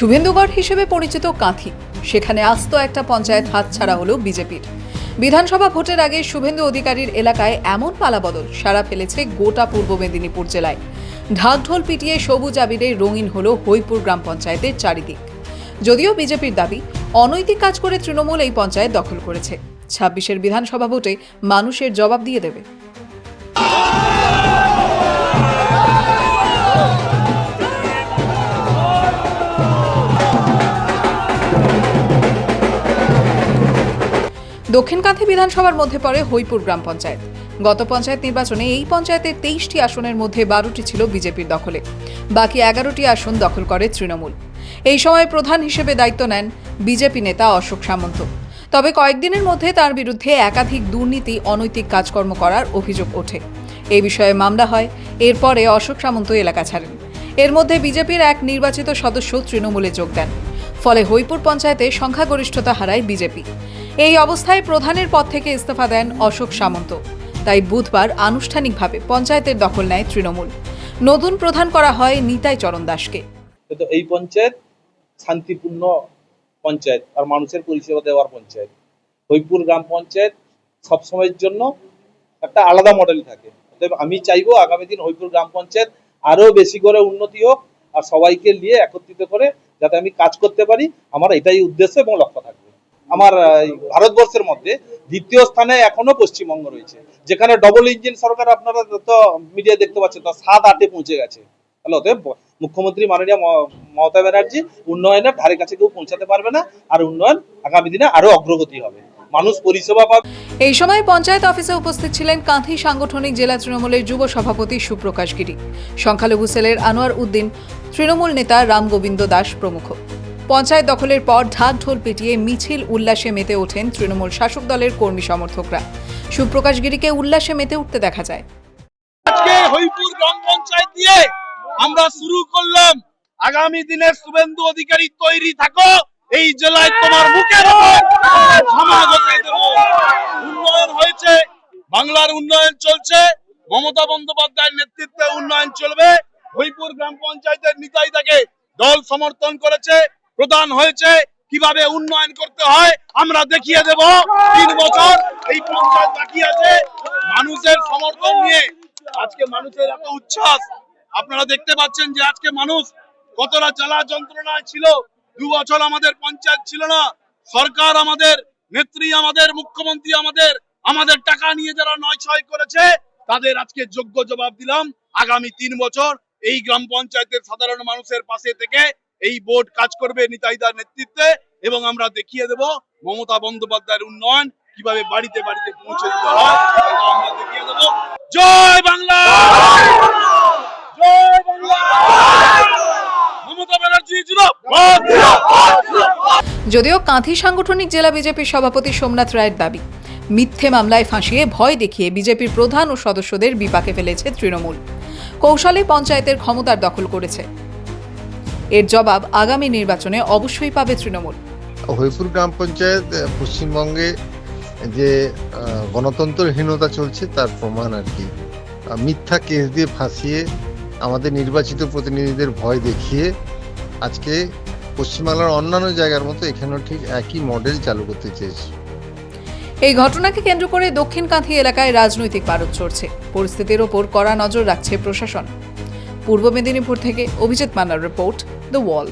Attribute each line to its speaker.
Speaker 1: শুভেন্দুগড় হিসেবে পরিচিত কাঁথি। সেখানে আস্ত একটা পঞ্চায়েত হাতছাড়া হলো বিজেপির। বিধানসভা ভোটের আগে শুভেন্দু অধিকারীর এলাকায় এমন পালাবদল সারা ফেলেছে গোটা পূর্ব মেদিনীপুর জেলায়। ঢাকঢোল পিটিয়ে সবুজ আবিরে রঙিন হলো হইপুর গ্রাম পঞ্চায়েতের চারিদিক। যদিও বিজেপির দাবি, অনৈতিক কাজ করে তৃণমূল এই পঞ্চায়েত দখল করেছে। ছাব্বিশের বিধানসভা ভোটে মানুষের জবাব দিয়ে দেবে। দক্ষিণকান্থী বিধানসভার মধ্যে পড়ে হইপুর গ্রাম পঞ্চায়েত। গত পঞ্চায়েত নির্বাচনে এই পঞ্চায়েতের তেইশটি আসনের মধ্যে বারোটি ছিল বিজেপির দখলে। বাকি এগারোটি আসন দখল করে তৃণমূল। এই সময় প্রধান হিসেবে দায়িত্ব নেন বিজেপি নেতা অশোক সামন্ত। তবে কয়েকদিনের মধ্যে তার বিরুদ্ধে একাধিক দুর্নীতি, অনৈতিক কাজকর্ম করার অভিযোগ ওঠে। এ বিষয়ে মামলা হয়, এরপরে অশোক সামন্ত এলাকা ছাড়েন। এর মধ্যে বিজেপির এক নির্বাচিত সদস্য তৃণমূলে যোগ দেন। ফলে হইপুর পঞ্চায়েতে সংখ্যাগরিষ্ঠতা হারায় বিজেপি। এই অবস্থায় প্রধানের পদ থেকে ইস্তফা দেন অশোক সামন্ত। তাই বুধবার আনুষ্ঠানিকভাবে পঞ্চায়েতের দখল নেয় তৃণমূল। নতুন প্রধান করা হয় নিতাই চরণ দাসকে।
Speaker 2: কিন্তু এই পঞ্চায়েত শান্তিপূর্ণ পঞ্চায়েত আর মানুষের পরিষেবা দেওয়ার পঞ্চায়েত। হইপুর গ্রাম পঞ্চায়েত সবসময়ের জন্য একটা আলাদা মডেল থাকে। আমি চাইব আগামী দিন হইপুর গ্রাম পঞ্চায়েত আরও বেশি করে উন্নতি হোক আর সবাইকে নিয়ে একত্রিত করে যাতে আমি কাজ করতে পারি। আমার এটাই উদ্দেশ্য এবং লক্ষ্য থাকবে। আমার ভারতবর্ষের মধ্যে দ্বিতীয় স্থানে এখনও পশ্চিমবঙ্গ রয়েছে। যেখানে ডবল ইঞ্জিন সরকার আপনারা তো মিডিয়া দেখতে পাচ্ছেন তো সাত আটে পৌঁছে গেছে। তাহলে অতএব মুখ্যমন্ত্রী মাননীয় মমতা ব্যানার্জি উন্নয়নের ধারে কাছে কেউ পৌঁছাতে পারবে না, আর উন্নয়ন আগামী দিনে আরও অগ্রগতি হবে। মানুষ পরিষেবা পাবে।
Speaker 1: এই সময় পঞ্চায়েত অফিসে উপস্থিত ছিলেন কাঁথি সাংগঠনিক জেলা তৃণমূলের যুব সভাপতি সুপ্রকাশ গিরি, সংখ্যালঘু সেলের আনোয়ার উদ্দিন, তৃণমূল নেতা রামগোবিন্দ দাস প্রমুখ। পঞ্চায়েত দখলের পর ঢাক ঢোল পিটিয়ে মিছিল উল্লাসে মেতে ওঠেন তৃণমূল শাসক দলের কর্মী সমর্থকরা। সুপ্রকাশ গিরিকে উল্লাসে মেতে উঠতে দেখা যায়।
Speaker 2: আমরা শুরু করলাম। আগামী দিনের শুভেন্দু অধিকারী তৈরি থাকো। এই জেলায় তোমার মুখের। উন্নয়ন হয়েছে, বাংলার উন্নয়ন চলছে। মমতা বন্দ্যোপাধ্যায়ের নেতৃত্বে উন্নয়ন চলবে। হইপুর গ্রাম পঞ্চায়েতের নিতাই তাকে দল সমর্থন করেছে। প্রদান হয়েছে, কীভাবে উন্নয়ন করতে হয়, আমরা দেখিয়ে দেব। তিন বছর এই পঞ্চায়েত বাকি আছে। মানুষের সমর্থন নিয়ে আজকে মানুষের এত উচ্ছ্বাস। আপনারা দেখতে পাচ্ছেন যে আজকে মানুষ কতটা জ্বালা যন্ত্রণায় ছিল। দু বছর আমাদের পঞ্চায়েত ছিল না। সরকার আমাদের, নেত্রী আমাদের, মুখ্যমন্ত্রী আমাদের আমাদের টাকা নিয়ে যারা নয় ছয় করেছে, তাদের আজকে যোগ্য জবাব দিলাম। আগামী তিন বছর এই গ্রাম পঞ্চায়েতের সাধারণ মানুষের পাশে থেকে এই বোর্ড কাজ করবে নিতাইদার নেতৃত্বে এবং আমরা দেখিয়ে দেব মমতা বন্দ্যোপাধ্যায়ের উন্নয়ন কীভাবে বাড়িতে বাড়িতে পৌঁছে দিতে হয় আমরা দেখিয়ে দেব জয় বাংলা! জয় বাংলা! মমতা ব্যানার্জি
Speaker 1: যদিও কাঁথি সাংগঠনিক জেলা বিজেপির সভাপতি সোমনাথ রায়ের দাবি, মিথ্যে মামলায় ফাঁসিয়ে ভয় দেখিয়ে বিজেপির প্রধান ও সদস্যদের বিপাকে ফেলেছে তৃণমূল। কৌশলে পঞ্চায়েতের ক্ষমতার দখল করেছে। এর জবাব আগামী নির্বাচনে অবশ্যই পাবে তৃণমূল।
Speaker 3: হরিপুর গ্রাম পঞ্চায়েত পশ্চিমবঙ্গে যে গণতন্ত্রহীনতা চলছে তার প্রমাণ আর কি। মিথ্যা কেস দিয়ে ফাঁসিয়ে আমাদের নির্বাচিত প্রতিনিধিদের ভয় দেখিয়ে আজকে পশ্চিমবাংলার অন্যান্য জায়গার মতো এখানেও ঠিক একই মডেল চালু করতে চেয়েছে।
Speaker 1: এই ঘটনাকে কেন্দ্র করে দক্ষিণকাঁথি এলাকায় রাজনৈতিক পারদ চড়ছে। পরিস্থিতির ওপর কড়া নজর রাখছে প্রশাসন। পূর্ব মেদিনীপুর থেকে অভিজিৎ মান্নার রিপোর্ট দ্য ওয়াল